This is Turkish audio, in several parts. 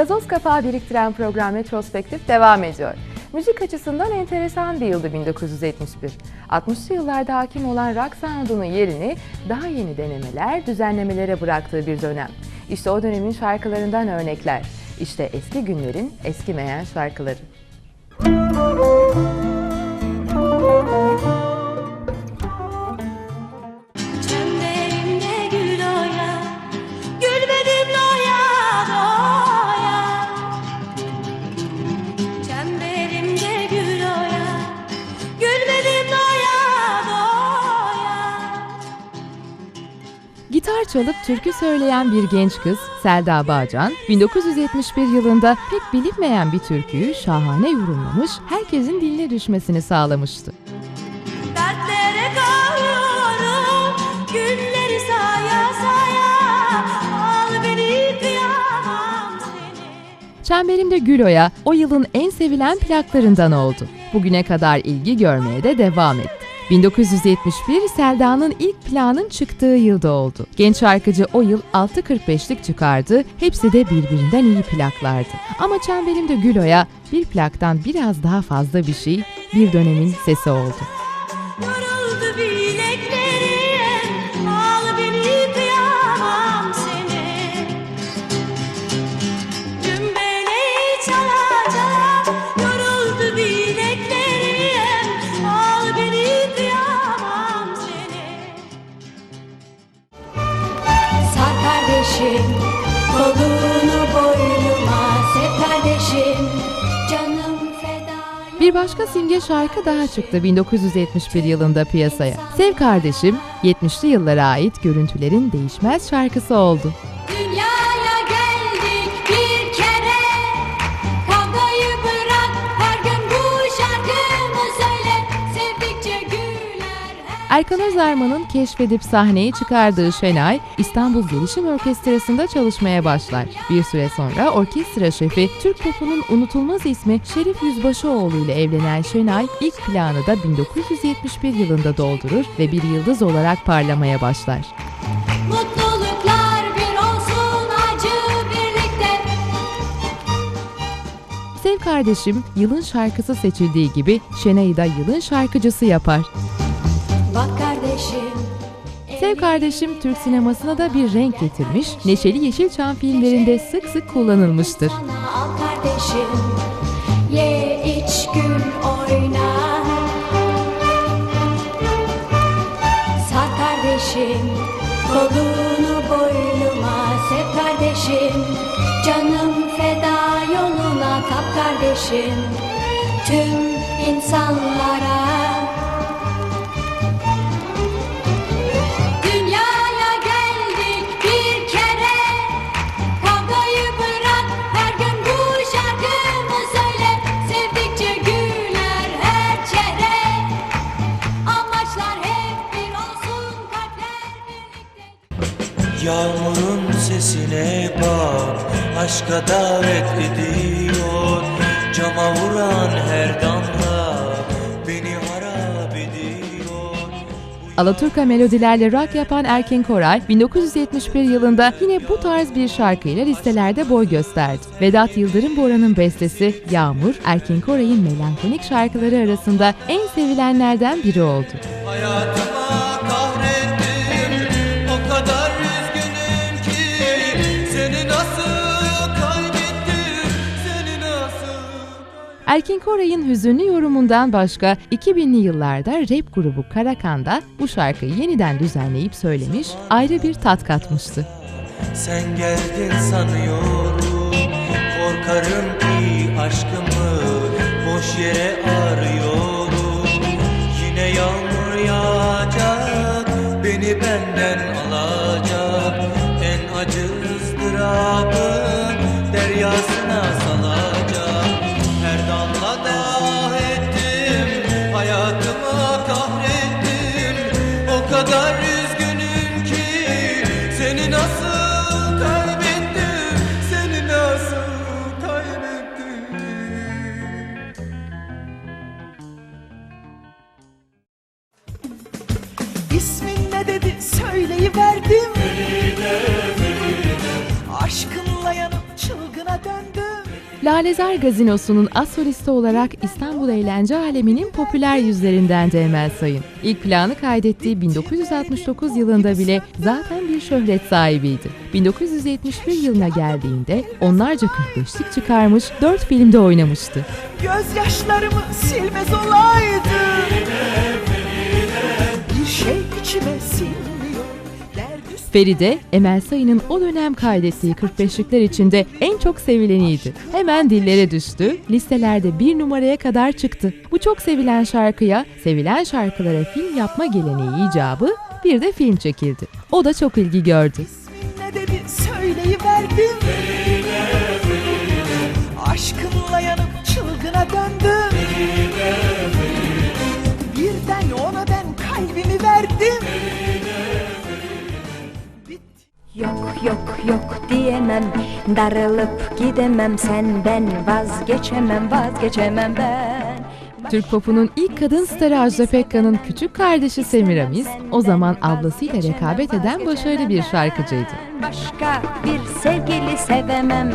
Gazoz kapağı biriktiren program Retrospektif devam ediyor. Müzik açısından enteresan bir yıldı 1971. 60'lı yıllarda hakim olan rock sound'unun yerini daha yeni denemeler, düzenlemelere bıraktığı bir dönem. İşte o dönemin şarkılarından örnekler. İşte eski günlerin eskimeyen şarkıları. Çemberimde çalıp türkü söyleyen bir genç kız Selda Bağcan, 1971 yılında pek bilinmeyen bir türküyü şahane yorumlamış, herkesin diline düşmesini sağlamıştı. Dertlere kavrulurum, günleri saya saya. Al beni kıyamam seni. Çemberimde Gülo'ya o yılın en sevilen plaklarından oldu. Bugüne kadar ilgi görmeye de devam etti. 1971 Selda'nın ilk planın çıktığı yılda oldu. Genç şarkıcı o yıl 6.45'lik çıkardı. Hepsi de birbirinden iyi plaklardı. Ama Çemberimde Gülo'ya bir plaktan biraz daha fazla bir şey, bir dönemin sesi oldu. Bir başka simge şarkı daha çıktı 1971 yılında piyasaya. Sev Kardeşim, 70'li yıllara ait görüntülerin değişmez şarkısı oldu. Erkan Özarman'ın keşfedip sahneye çıkardığı Şenay, İstanbul Gelişim Orkestrası'nda çalışmaya başlar. Bir süre sonra orkestra şefi, Türk popunun unutulmaz ismi Şerif Yüzbaşıoğlu ile evlenen Şenay, ilk planı da 1971 yılında doldurur ve bir yıldız olarak parlamaya başlar. Sev Kardeşim, yılın şarkısı seçildiği gibi Şenay'ı da yılın şarkıcısı yapar. Bak kardeşim. Sev Kardeşim Türk sinemasına da bir renk getirmiş, Neşeli Yeşilçam filmlerinde sık sık kullanılmıştır. Sana al kardeşim. Ye iç gül oyna. Sar kardeşim Kolunu boynuma Sev kardeşim. Canım feda yoluna Tap kardeşim. Tüm insanlara Yağmurun sesine bak Aşka davet ediyor Cama vuran her damla Beni harap ediyor Alaturka melodilerle rock yapan Erkin Koray, 1971 yılında yine bu tarz bir şarkıyla listelerde boy gösterdi. Vedat Yıldırım Bora'nın bestesi Yağmur, Erkin Koray'ın melankolik şarkıları arasında en sevilenlerden biri oldu. Hayatıma Erkin Koray'ın hüzünlü yorumundan başka 2000'li yıllarda rap grubu Karakan'da bu şarkıyı yeniden düzenleyip söylemiş, ayrı bir tat katmıştı. Sen geldin sanıyorum Korkarım ki aşkımı Boş yere arıyorum İsmin ne dedi söyleyiverdim Aşkınla yanıp çılgına döndüm Lalezar Gazinosu'nun as solisti olarak İstanbul eğlence aleminin popüler yüzlerinden de Emel Sayın. İlk planı kaydettiği 1969 yılında bile zaten bir şöhret sahibiydi. 1971 yılına geldiğinde onlarca 45'lik çıkarmış, 4 filmde oynamıştı. Gözyaşlarımı silmez olaydı içime sinmiyor Feride, Emel Sayın'ın o dönem kaydettiği 45'likler içinde en çok sevileniydi. Hemen dillere düştü, listelerde bir numaraya kadar çıktı. Bu çok sevilen şarkıya, sevilen şarkılara film yapma geleneği icabı bir de film çekildi. O da çok ilgi gördü. ne dedi söyleyiverdim Aşkınla yanıp çılgına döndüm Yok yok diyemem. Darılıp gidemem senden Vazgeçemem vazgeçemem ben. Türk popunun ilk kadın starı Ajda Pekkan'ın küçük kardeşi Semiramis, o zaman ablasıyla rekabet eden başarılı bir şarkıcıydı. Başka bir sevgili sevemem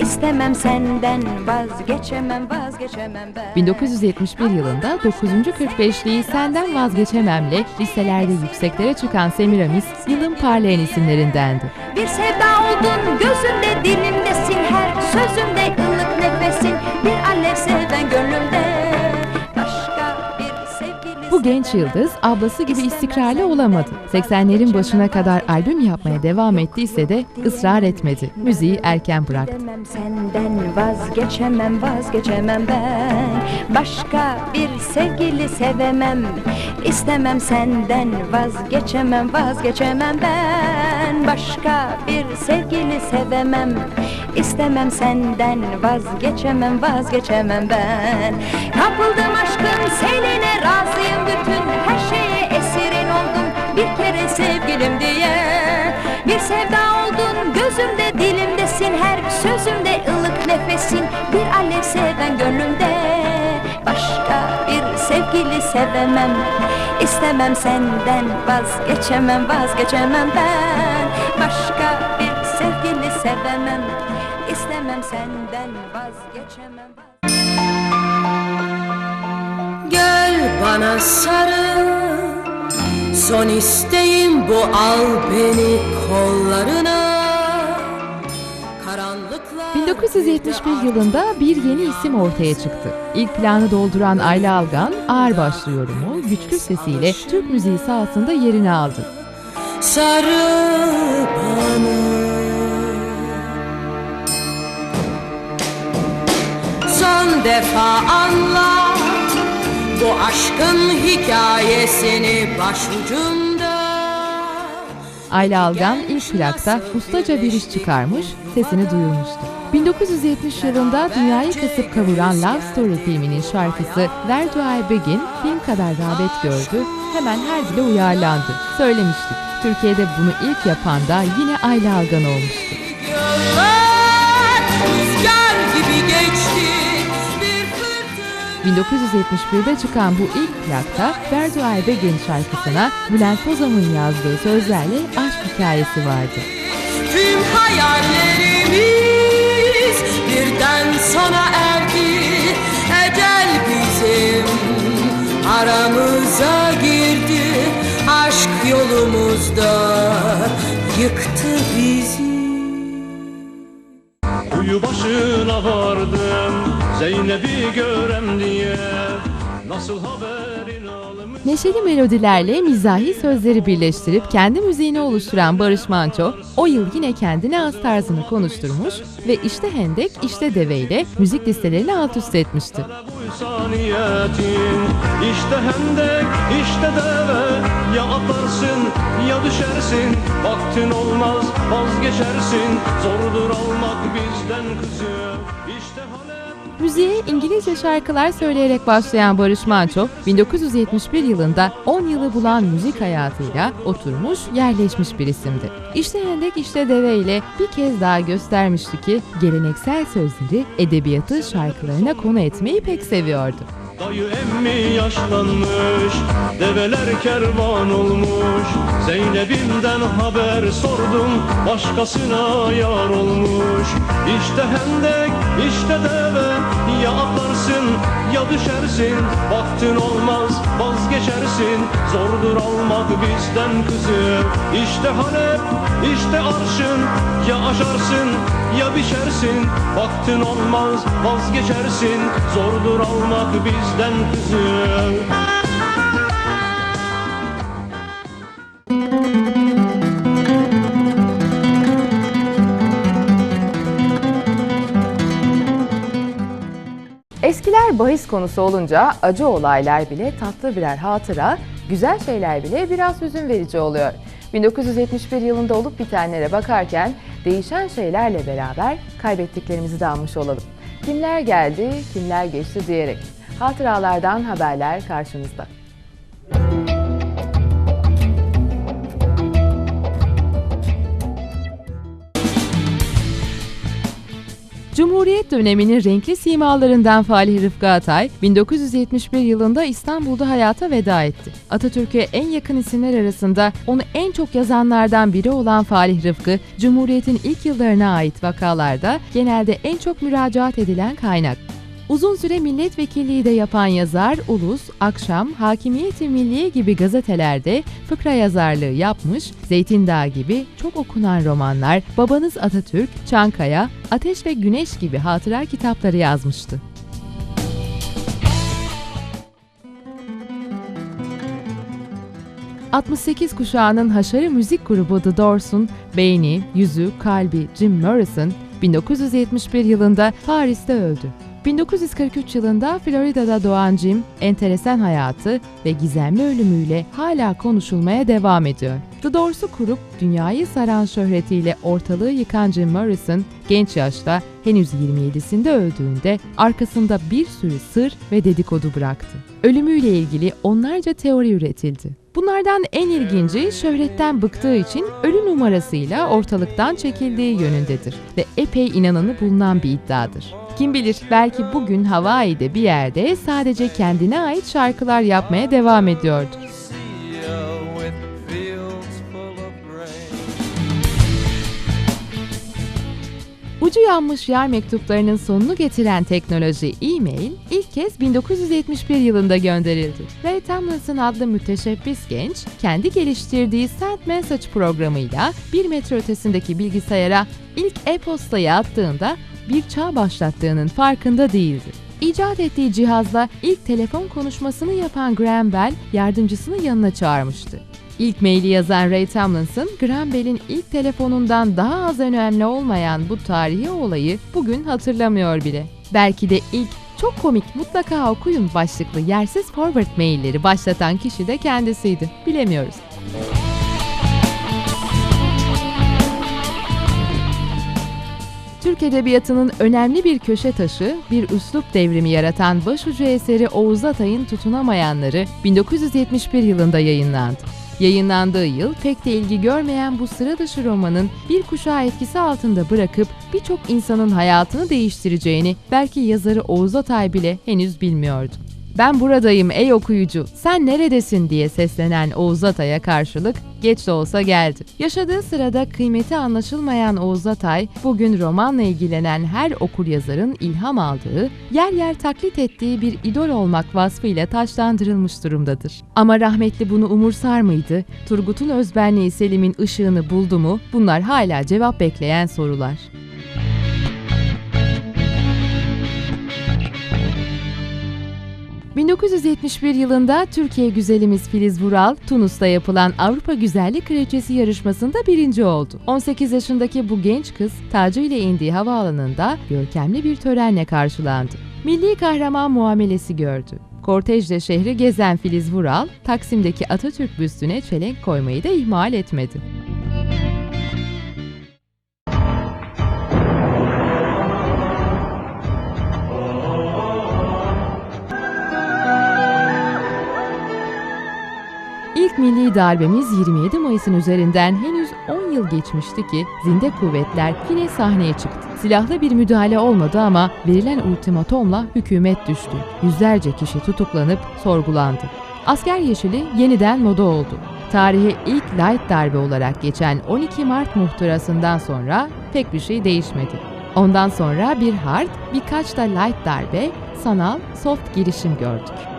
İstemem senden Vazgeçemem vazgeçemem ben 1971 yılında 9. 45'liği Senden Vazgeçemem'le listelerde yükseklere çıkan Semiramis, yılın parlayan isimlerindendi. Bir sevda oldun gözümde dilimdesin Her sözümde Bu genç yıldız ablası gibi istikrarlı olamadı. 80'lerin başına kadar albüm yapmaya devam ettiyse de ısrar etmedi. Müziği erken bıraktı. Senden vazgeçemem vazgeçemem ben Başka bir sevgili sevemem İstemem senden vazgeçemem vazgeçemem ben Başka bir sevgili sevemem İstemem senden vazgeçemem vazgeçemem ben Kapıldım aşkın sevemem İstemem senden vazgeçemem vazgeçemem ben. Başka bir sevgili sevemem İstemem senden vazgeçemem. Gel bana sarıl Son isteğim bu al beni kollarına 1971 yılında bir yeni isim ortaya çıktı. İlk planı dolduran Ayla Algan, ağırbaşlı yorumu, güçlü sesiyle Türk müziği sahasında yerini aldı. sarıl bana Son defa anlat Bu aşkın hikayesini başucumda Ayla Algan ilk plakta ustaca bir iş çıkarmış, sesini duyurmuştu. 1970 yılında dünyayı kasıp kavuran Love Story filminin şarkısı Where Do I Begin film kadar rağbet gördü, hemen her dile uyarlandı. Söylemiştik, Türkiye'de bunu ilk yapan da yine Ayla Algan olmuştu. 1971'de çıkan bu ilk plakta I Begin şarkısına Bülent Bozam'ın yazdığı sözlerle aşk hikayesi vardı. Tüm hayallerimiz birden sona erdi. Ecel bizim aramıza girdi. Aşk yolumuzda yıktı bizi. Kuyu başına vardım Zeynep'i görem diye Nasıl haberin almış Neşeli melodilerle mizahi sözleri birleştirip kendi müziğini oluşturan Barış Manço, o yıl yine kendine az tarzını konuşturmuş ve işte Hendek, işte Deve ile müzik listelerini alt üst etmişti. İşte hendek işte deve Ya atarsın ya düşersin Vaktin olmaz vazgeçersin Zordur almak bizden kızı İşte Halep Müziğe İngilizce şarkılar söyleyerek başlayan Barış Manço, 1971 yılında 10 yılı bulan müzik hayatıyla oturmuş, yerleşmiş bir isimdi. İşte Hendek işte Deve ile bir kez daha göstermişti ki geleneksel sözleri, edebiyatı şarkılarına konu etmeyi pek seviyordu. Dayı emmi yaşlanmış Develer kervan olmuş Zeynep'imden haber sordum Başkasına yar olmuş İşte hendek işte deve Ya atlarsın ya düşersin. Vaktin olmaz vazgeçersin. Zordur almak bizden kızı. İşte Halep işte arşın. Ya aşarsın ya biçersin Vaktin olmaz vazgeçersin. Zordur almak bizden kızı Eskiler bahis konusu olunca acı olaylar bile tatlı birer hatıra, güzel şeyler bile biraz hüzün verici oluyor. 1971 yılında olup bitenlere bakarken değişen şeylerle beraber kaybettiklerimizi de anmış olalım. Kimler geldi, kimler geçti diyerek. Hatıralardan haberler karşımızda. Cumhuriyet döneminin renkli simalarından Falih Rıfkı Atay, 1971 yılında İstanbul'da hayata veda etti. Atatürk'e en yakın isimler arasında onu en çok yazanlardan biri olan Falih Rıfkı, Cumhuriyet'in ilk yıllarına ait vakalarda genelde en çok müracaat edilen kaynak. Uzun süre milletvekilliği de yapan yazar Ulus, Akşam, Hakimiyeti Milliye gibi gazetelerde fıkra yazarlığı yapmış, Zeytin Dağı gibi çok okunan romanlar, Babanız Atatürk, Çankaya, Ateş ve Güneş gibi hatıra kitapları yazmıştı. ...68 kuşağının haşarı müzik grubu The Doors'un beyni, yüzü, kalbi Jim Morrison 1971 yılında Paris'te öldü. 1943 yılında Florida'da doğan Jim, enteresan hayatı ve gizemli ölümüyle hala konuşulmaya devam ediyor. The Doors'u kurup dünyayı saran şöhretiyle ortalığı yıkan Jim Morrison, genç yaşta henüz 27'sinde öldüğünde arkasında bir sürü sır ve dedikodu bıraktı. Ölümüyle ilgili onlarca teori üretildi. Bunlardan en ilginci şöhretten bıktığı için ölü numarasıyla ortalıktan çekildiği yönündedir ve epey inananı bulunan bir iddiadır. Kim bilir belki bugün Hawaii'de bir yerde sadece kendine ait şarkılar yapmaya devam ediyordur. Ucu yanmış yer mektuplarının sonunu getiren teknoloji e-mail ilk kez 1971 yılında gönderildi. Ray Tomlinson adlı müteşebbis genç, kendi geliştirdiği Send Message programıyla bir metre ötesindeki bilgisayara ilk e-postayı attığında bir çağ başlattığının farkında değildi. İcat ettiği cihazla ilk telefon konuşmasını yapan Graham Bell yardımcısını yanına çağırmıştı. İlk maili yazan Ray Tomlinson, Graham Bell'in ilk telefonundan daha az önemli olmayan bu tarihi olayı bugün hatırlamıyor bile. Belki de ilk çok komik mutlaka okuyun başlıklı yersiz forward mailleri başlatan kişi de kendisiydi. Bilemiyoruz. Türk Edebiyatı'nın önemli bir köşe taşı, bir üslup devrimi yaratan başucu eseri Oğuz Atay'ın Tutunamayanları 1971 yılında yayınlandı. Yayınlandığı yıl pek de ilgi görmeyen bu sıra dışı romanın bir kuşağı etkisi altında bırakıp birçok insanın hayatını değiştireceğini belki yazarı Oğuz Atay bile henüz bilmiyordu. Ben buradayım ey okuyucu, sen neredesin diye seslenen Oğuz Atay'a karşılık geç de olsa geldi. Yaşadığı sırada kıymeti anlaşılmayan Oğuz Atay, bugün romanla ilgilenen her okuryazarın ilham aldığı, yer yer taklit ettiği bir idol olmak vasfıyla taşlandırılmış durumdadır. Ama rahmetli bunu umursar mıydı? Turgut'un özbenliği Selim'in ışığını buldu mu? Bunlar hala cevap bekleyen sorular. ...1971 yılında Türkiye güzelimiz Filiz Vural, Tunus'ta yapılan Avrupa Güzellik Kraliçesi yarışmasında birinci oldu. 18 yaşındaki bu genç kız, tacı ile indiği havaalanında görkemli bir törenle karşılandı. Milli kahraman muamelesi gördü. Kortejle şehri gezen Filiz Vural, Taksim'deki Atatürk büstüne çelenk koymayı da ihmal etmedi. Milli darbemiz 27 Mayıs'ın üzerinden henüz 10 yıl geçmişti ki zinde kuvvetler yine sahneye çıktı. Silahlı bir müdahale olmadı ama verilen ultimatomla hükümet düştü. Yüzlerce kişi tutuklanıp sorgulandı. Asker yeşili yeniden moda oldu. Tarihe ilk light darbe olarak geçen 12 Mart muhtırasından sonra pek bir şey değişmedi. Ondan sonra bir hard, birkaç da light darbe, sanal, soft girişim gördük.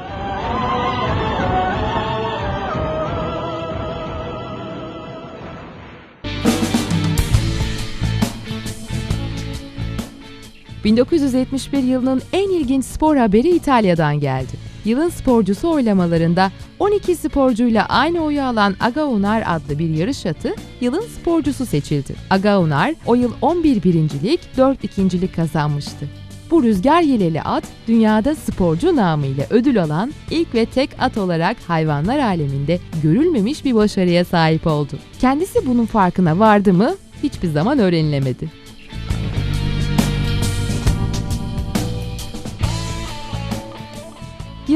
...1971 yılının en ilginç spor haberi İtalya'dan geldi. Yılın sporcusu oylamalarında 12 sporcuyla aynı oyu alan Agaunar adlı bir yarış atı yılın sporcusu seçildi. Agaunar o yıl 11 birincilik, 4 ikincilik kazanmıştı. Bu rüzgar yeleli at dünyada sporcu namıyla ödül alan ilk ve tek at olarak hayvanlar aleminde görülmemiş bir başarıya sahip oldu. Kendisi bunun farkına vardı mı hiçbir zaman öğrenilemedi.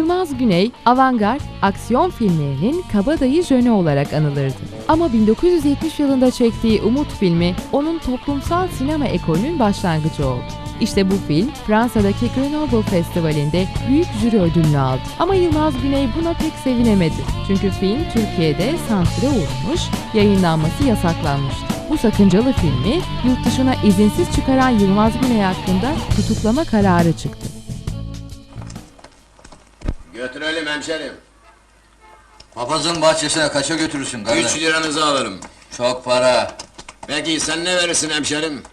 Yılmaz Güney, avantgard aksiyon filmlerinin kabadayı jönü olarak anılırdı. Ama 1970 yılında çektiği Umut filmi onun toplumsal sinema ekolünün başlangıcı oldu. İşte bu film Fransa'daki Grenoble Festivali'nde büyük jüri ödülünü aldı. Ama Yılmaz Güney buna pek sevinemedi. Çünkü film Türkiye'de sansüre uğramış, yayınlanması yasaklanmıştı. Bu sakıncalı filmi yurt dışına izinsiz çıkaran Yılmaz Güney hakkında tutuklama kararı çıktı. Götürelim hemşerim. Papazın bahçesine kaça götürürsün kardeş? Üç liranızı alırım. Çok para. Peki sen ne verirsin hemşerim?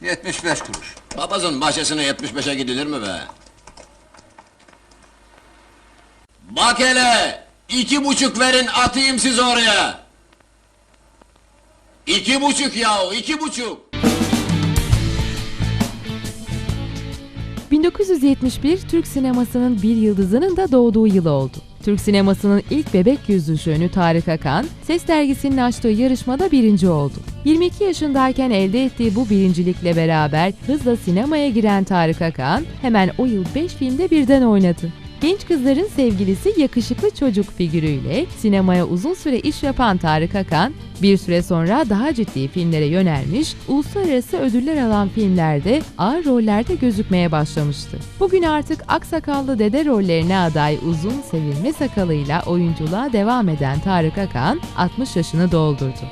75 kuruş. Papazın bahçesine 75'e gidilir mi be? Bak hele! İki buçuk verin atayım siz oraya! İki buçuk yahu, iki buçuk! 1971 Türk sinemasının bir yıldızının da doğduğu yıl oldu. Türk sinemasının ilk bebek yüzlü şönü Tarık Akan, Ses Dergisi'nin açtığı yarışmada birinci oldu. 22 yaşındayken elde ettiği bu birincilikle beraber hızla sinemaya giren Tarık Akan, hemen o yıl 5 filmde birden oynadı. Genç kızların sevgilisi yakışıklı çocuk figürüyle sinemaya uzun süre iş yapan Tarık Akan, bir süre sonra daha ciddi filmlere yönelmiş, uluslararası ödüller alan filmlerde ağır rollerde gözükmeye başlamıştı. Bugün artık aksakallı dede rollerine aday uzun sevilme sakalıyla oyunculuğa devam eden Tarık Akan 60 yaşını doldurdu.